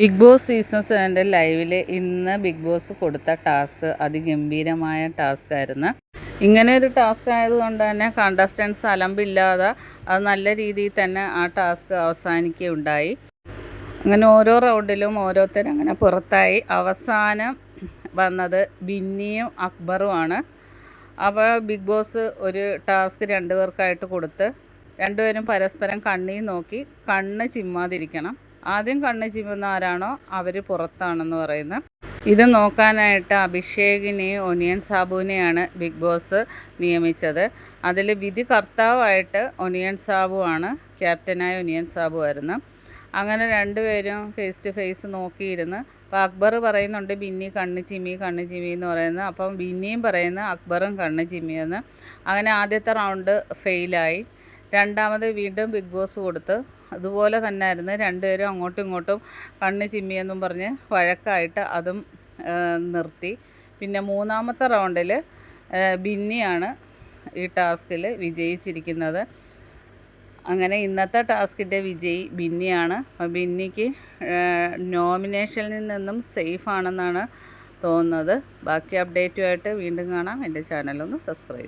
Big boss season സെവന്റെ ലൈവിൽ ഇന്ന് ബിഗ് ബോസ് കൊടുത്ത ടാസ്ക് അതിഗംഭീരമായ ടാസ്ക് ആയിരുന്നു ഇങ്ങനെ ഒരു ടാസ്ക് ആയതുകൊണ്ട് തന്നെ കണ്ടസ്റ്റൻസ് അലമ്പില്ലാതെ അത് നല്ല രീതിയിൽ തന്നെ ആ ടാസ്ക് അവസാനിക്കുകയുണ്ടായി. അങ്ങനെ ഓരോ റൗണ്ടിലും ഓരോരുത്തരും അങ്ങനെ പുറത്തായി. അവസാനം വന്നത് ബിന്നിയും അക്ബറുമാണ് അപ്പോൾ ബിഗ് ബോസ് ഒരു ടാസ്ക് രണ്ടുപേർക്കായിട്ട് കൊടുത്ത് രണ്ടുപേരും പരസ്പരം കണ്ണീ നോക്കി കണ്ണ് ചിമ്മാതിരിക്കണം. ആദ്യം കണ്ണ് ചിമ്മുന്ന ആരാണോ അവർ പുറത്താണെന്ന് പറയുന്നത്. ഇത് നോക്കാനായിട്ട് അഭിഷേകിനെയും ഒനിയൻ സാബുവിനെയാണ് ബിഗ് ബോസ് നിയമിച്ചത്. അതിൽ വിധി കർത്താവായിട്ട് ഒനിയൻ സാബു ആണ് ക്യാപ്റ്റനായ ഒനിയൻ സാബു ആയിരുന്നു. അങ്ങനെ രണ്ടുപേരും ഫേസ് ടു ഫേസ് നോക്കിയിരുന്ന് അപ്പോൾ അക്ബർ പറയുന്നുണ്ട് ബിന്നി കണ്ണ് ചിമ്മി കണ്ണ് ചിമ്മി എന്ന് പറയുന്നത്. അപ്പം ബിന്നിയും പറയുന്നു അക്ബറും കണ്ണ് ചിമ്മിയെന്ന് അങ്ങനെ ആദ്യത്തെ റൗണ്ട് ഫെയിലായി രണ്ടാമത് വീണ്ടും ബിഗ് ബോസ് കൊടുത്ത് അതുപോലെ തന്നെ ആയിരുന്നു രണ്ടുപേരും അങ്ങോട്ടും ഇങ്ങോട്ടും കണ്ണ് ചിമ്മിയെന്നും പറഞ്ഞ് വഴക്കായിട്ട് അതും നിർത്തി. പിന്നെ മൂന്നാമത്തെ റൗണ്ടിൽ ബിന്നിയാണ് ഈ ടാസ്കിൽ വിജയിച്ചിരിക്കുന്നത്. അങ്ങനെ ഇന്നത്തെ ടാസ്കിന്റെ വിജയി ബിന്നിയാണ്. ബിന്നിക്ക് നോമിനേഷനിൽ നിന്നും സേഫ് ആണെന്നാണ് തോന്നുന്നത്. ബാക്കി അപ്ഡേറ്റുമായിട്ട് വീണ്ടും കാണാം. എന്റെ ചാനലൊന്ന് സബ്സ്ക്രൈബ്